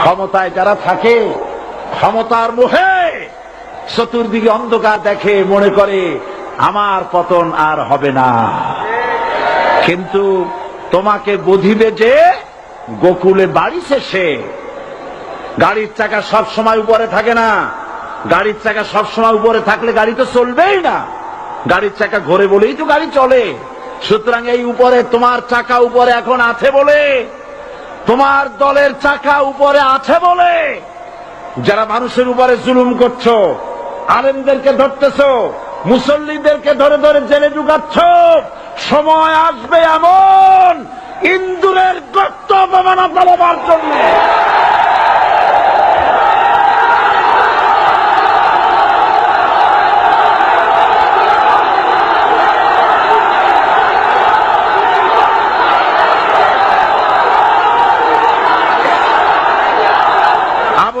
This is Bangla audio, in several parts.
ক্ষমতায় যারা থাকে, ক্ষমতার মোহে চতুর্দিকে অন্ধকার দেখে মনে করে, আমার পতন আর হবে না। কিন্তু তোমাকে বুঝিবে যে, গোকুলে বাড়ি শেষে গাড়ির চাকা সব সময় উপরে থাকে না। গাড়ির চাকা সব সময় উপরে থাকলে গাড়ি তো চলবেই না। গাড়ির চাকা ঘোরে বলেই তো গাড়ি চলে। সুতরাং এই উপরে তোমার চাকা উপরে এখন আছে বলে তোমার দলের চাকা উপরে আছে বলে যারা মানুষের উপরে জুলুম করছ, আলেমদেরকে ধরতেছ, মুসল্লিদেরকে ধরে ধরে জেলে ঢুকাচ্ছ, সময় আসবে এমন ইন্দুরের গর্ত অপমানা পালাবার জন্য আবু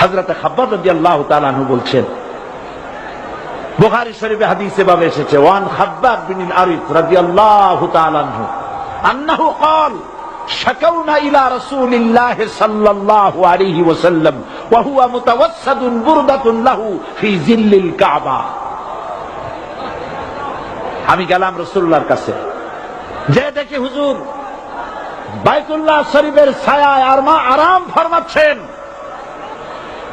হাজরাতে খাব্বাব রাদিয়াল্লাহু তাআলা আনহু বলছেন বুখারী শরীফে হাদিসে ভাবে এসেছে ওয়ান খাব্বাব বিন আরিফ রাদিয়াল্লাহু তাআলা আনহু আন্নাহু قال شكونا إلى رسول الله صلى الله عليه وسلم وهو متوسد بردة له في ظل الكعبة আমি গেলাম রসুল্লাহর কাছে যে দেখি হুজুর বাইতুল্লাহ শরীফের ছায়ায় আর মা আরাম ফরমাচ্ছেন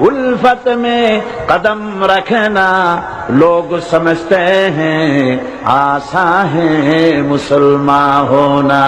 उल्फत में कदम रखना लोग समझते हैं आशा है मुसलमान होना।